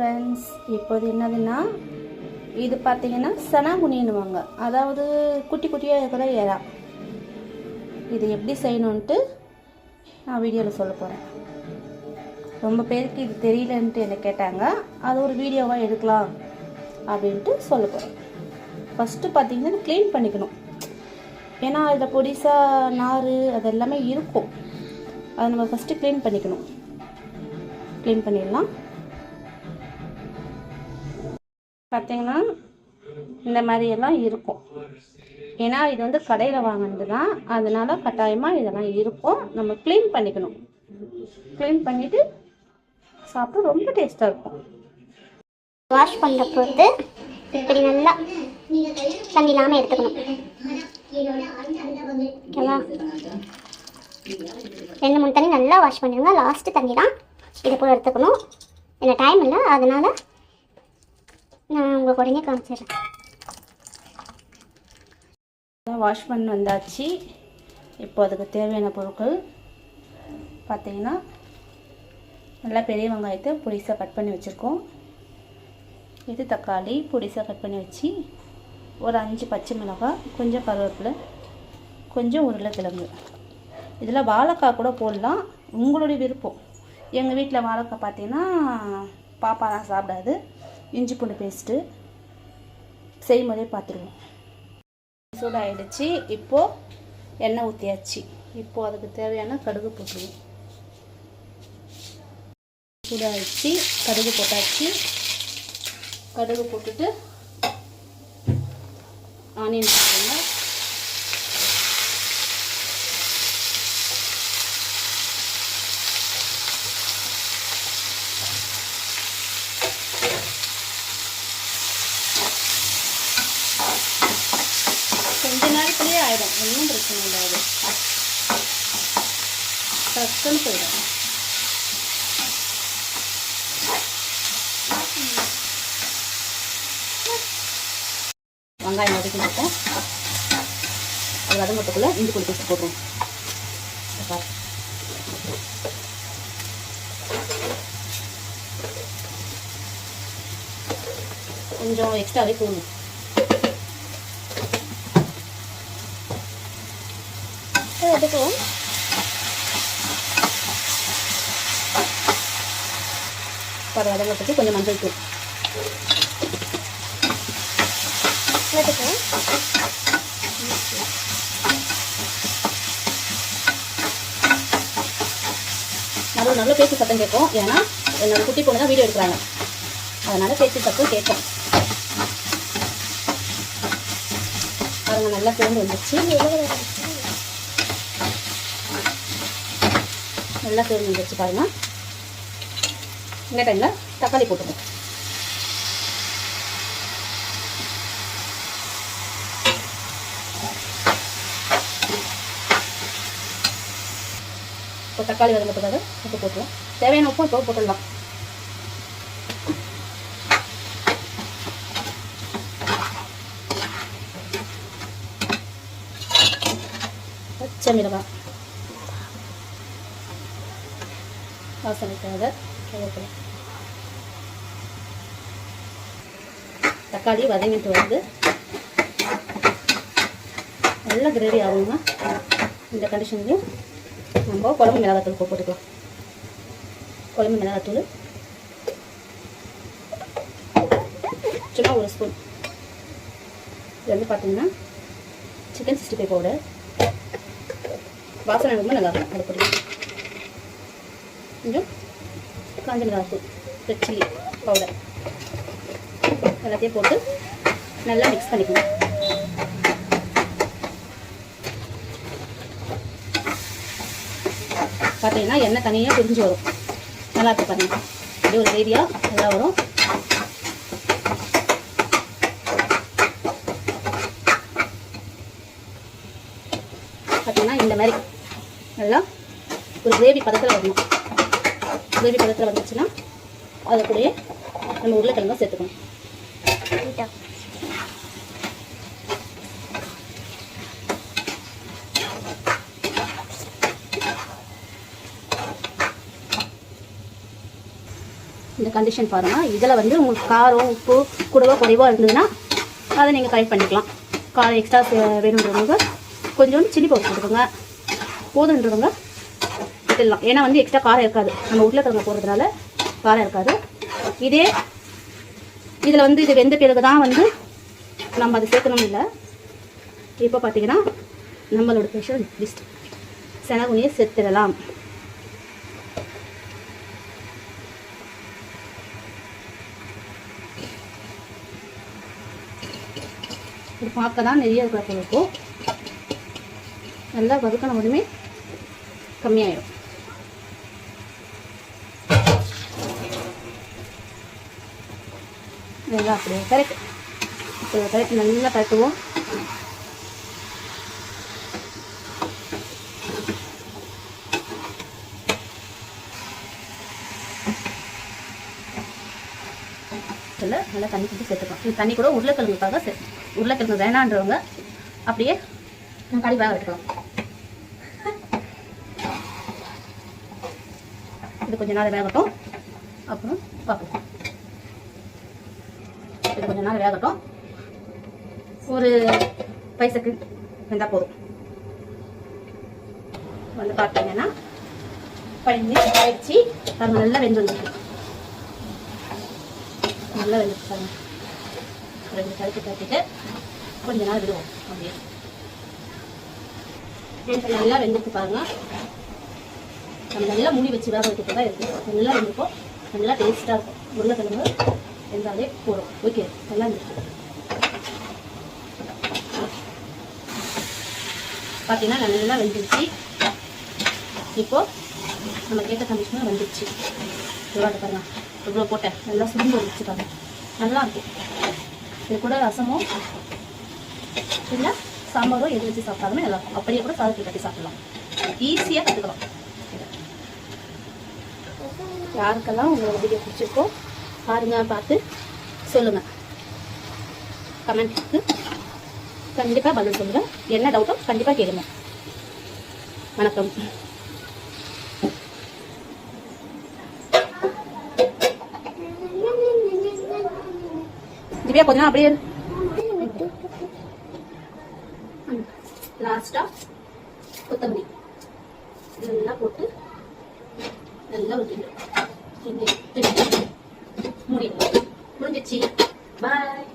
Friends இப்போது என்னதுன்னா இது பார்த்தீங்கன்னா சனாகுனின்னுவாங்க அதாவது குட்டி குட்டியாக இருக்கிற எறா இது எப்படி செய்யணுன்ட்டு நான் வீடியோவில் சொல்ல போகிறேன் ரொம்ப பேருக்கு இது தெரியலன்ட்டு என்னை கேட்டாங்க அது ஒரு வீடியோவாக எடுக்கலாம் அப்படின்ட்டு சொல்ல போகிறேன் ஃபஸ்ட்டு பார்த்தீங்கன்னா க்ளீன் பண்ணிக்கணும். ஏன்னா அதில் பொடிசாக நார் அது எல்லாமே இருக்கும். அதை நம்ம ஃபஸ்ட்டு க்ளீன் பண்ணிக்கணும். க்ளீன் பண்ணிடலாம். பார்த்தீங்கன்னா இந்த மாதிரியெல்லாம் இருக்கும். ஏன்னா இது வந்து கடையில் வாங்கினது தான் அதனால் கட்டாயமாக இதெல்லாம் இருக்கும். நம்ம க்ளீன் பண்ணிக்கணும். க்ளீன் பண்ணிவிட்டு சாப்பிட ரொம்ப டேஸ்ட்டாக இருக்கும். வாஷ் பண்ணுறப்போ பொறுத்து இப்படி நல்லா தண்ணி இல்லாமல் எடுத்துக்கணும். ஓகேவா? ரெண்டு மூணு தண்ணி நல்லா வாஷ் பண்ணிடுங்க. லாஸ்ட்டு தண்ணி தான் இது போல் எடுத்துக்கணும். இல்லை டைம் இல்லை. அதனால் நான் உங்களுக்கு உடனே காமிச்சிடுறேன். வாஷ் பண்ணி வந்தாச்சு. இப்போ அதுக்கு தேவையான பொருட்கள் பார்த்தீங்கன்னா நல்லா பெரிய வெங்காயத்தை பொடிசாக கட் பண்ணி வச்சுருக்கோம். இது தக்காளி பொடிசாக கட் பண்ணி வச்சு ஒரு அஞ்சு பச்சை மிளகாய் கொஞ்சம் கருவேப்பிலை கொஞ்சம் உருளைக்கிழங்கு. இதில் வாழைக்காய் கூட போடலாம். உங்களுடைய விருப்பம். எங்கள் வீட்டில் வாழைக்காய் பார்த்தீங்கன்னா பாப்பாலாம் சாப்பிடாது. இஞ்சி பூண்டு பேஸ்ட்டு செய்யும்போதே பார்த்துருவோம் சூடாயிடுச்சு. இப்போது எண்ணெய் ஊற்றியாச்சு இப்போது அதுக்கு தேவையான கடுகு போட்டுருவோம். சூடாகிடுச்சு கடுகு போட்டாச்சு. கடுகு போட்டுட்டு ஆனியன் போட்டுருங்க கொஞ்ச நேரத்துலேயே ஆயிடும் ஒன்றும் பிரச்சனை இல்லை அது டக்குன்னு போயிடும் வெங்காயம் வதக்கி போட்டோம் அது வதங்கத்துக்குள்ளே இஞ்சி புளி பேஸ்ட் கொஞ்சம் எக்ஸ்ட்ராவே போகணும் எடுக்கலாம் பல வதங்கத்துக்கு கொஞ்சம் மஞ்சள் தூள். எடுத்துக்குவோம் நல்ல நல்ல பேச்சு சத்தம் கேட்கும் ஏன்னா என்னோட குட்டி பொண்ணு தான் வீடியோ எடுக்கிறாங்க. அதனால பேச்சு சத்தம் கேட்கும் பாருங்க நல்லா கிளம்பி வந்துச்சு நல்லா கிளம்பி வச்சு பாருங்க. இந்த டைமில் தக்காளி போட்டுக்கோம் இப்போ தக்காளி வதங்கத்துக்காக உப்பு போட்டுருவோம். தேவையான உப்பு இப்போ போட்டுடலாம். பச்சை மிளகாய். வாசனைக்காக கருவேப்பிலை தக்காளி வதங்கிட்டு வருது. நல்ல கிரேவி ஆகுங்க. இந்த கண்டிஷன்லையும் நம்ம குழம்பு மிளகாத்தூள் போட்டுக்கலாம். குழம்பு மிளகாத்தூள். சும்மா ஒரு ஸ்பூன் இது வந்து பார்த்தீங்கன்னா சிக்கன் சிக்ஸ்டி ஃபைவ் பவுடர் வாசனை ரொம்ப நல்லா இருக்கும். அது கொஞ்சம் காஞ்ச மிளகாத்தூள் ரெட் சில்லி பவுடர் எல்லாத்தையும் போட்டு நல்லா மிக்ஸ் பண்ணிக்கணும். பார்த்தீங்கன்னா எண்ணெய் தனியாக பிரிஞ்சு வரும். நல்லா இருக்கு பாருங்க. இது ஒரு கிரேவியாக நல்லா வரும். பார்த்தீங்கன்னா இந்த மாதிரி நல்லா ஒரு கிரேவி பதத்தில் வரணும். கிரேவி பதத்தில் வந்துச்சுன்னா அது கூடயே நம்ம உருளைக்கிழங்கு சேர்த்துக்கணும். இந்த கண்டிஷன் பாருங்கள் இதில் வந்து உங்களுக்கு காரம் உப்பு கூடவோ குறைவோ இருந்ததுன்னா அதை நீங்கள் கரெக்ட் பண்ணிக்கலாம். காரம் எக்ஸ்ட்ரா வேணுன்றவங்க கொஞ்சோண்டு சில்லி பவுடர் போட்டுக்கோங்க. போதுன்றவங்க விட்டுடலாம் ஏன்னா வந்து எக்ஸ்ட்ரா காரம் இருக்காது. நம்ம உருளைக்கிழங்கு போடுறதுனால காரம் இருக்காது. இதே இதில் வந்து இது வெந்த பிறகு தான் வந்து நம்ம அதை சேர்க்கணும் இல்லை. இப்போ பார்த்தீங்கன்னா நம்மளோட ஸ்பெஷல் லிஸ்ட் செனகுனியை சேர்த்துடலாம் இது பார்க்க தான் நிறைய இருக்கிற போல இருக்கும் நல்லா வதக்கின உடனே கம்மியாயிடும் நல்லா அப்படியே கரெக்ட் கரெக்ட் நல்லா கரெக்டுவோம் இல்லை நல்லா தண்ணி ஊற்றி சேர்த்துக்கலாம். இந்த தண்ணி கூட உருளைக்கிழங்குக்காக சே உருளைக்கிழங்கு வேணான்றவங்க அப்படியே கறி வேக விட்டுருவோம் இது கொஞ்சம் நாள் வேகட்டும். அப்புறம் பார்க்கலாம் இது கொஞ்ச நாள் வேகட்டும். ஒரு பைசக்கு இருந்தால் போதும். வந்து பார்த்தீங்கன்னா பண்ணி ஆயிடுச்சு நல்லா வெந்து வந்துருக்கு நல்லா வெந்து பாருங்க. ரெண்டு கருத்து கட்டிட்டு கொஞ்ச நாள் விடுவோம் அப்படியே. நல்லா வெந்துட்டு பாருங்க. நம்ம நல்லா மூடி வச்சு வேக வைக்கிறது தான் இருக்குது நல்லா வெந்திருக்கும். நல்லா டேஸ்ட்டாக இருக்கும். உருளைக்கிழங்கு வெந்தாலே போகிறோம் ஓகே நல்லா இருந்துச்சு பார்த்தீங்கன்னா நல்லா வெந்துருச்சு. இப்போ நம்ம கேட்ட கண்டிஷனாக வந்துருச்சு. இவ்வளோ பாருங்க. இவ்வளோ போட்டேன். நல்லா சுருண்டு வந்துச்சு பாருங்க. நல்லா இருக்கும். இது கூட ரசமோ இல்லை சாம்பாரோ எது வச்சு சாப்பிட்டாலுமே நல்லா இருக்கும். அப்படியே கூட சாதத்தை கட்டி சாப்பிடலாம். ஈஸியாக கற்றுக்கலாம் யாருக்கெல்லாம் உங்களோட வீடியோ பிடிச்சிருக்கோ பாருங்கள் பார்த்து சொல்லுங்கள் கமெண்ட்டுக்கு கண்டிப்பாக பதில் சொல்லுங்கள் என்ன டவுட்டோ கண்டிப்பாக கேளுங்க. வணக்கம். திவ்யா கொஞ்சம் நாள் அப்படியே லாஸ்டா கொத்தமல்லி. இதெல்லாம் போட்டு நல்லா ஊற்றிடும் முடியும் முடிஞ்சிச்சு. பாய்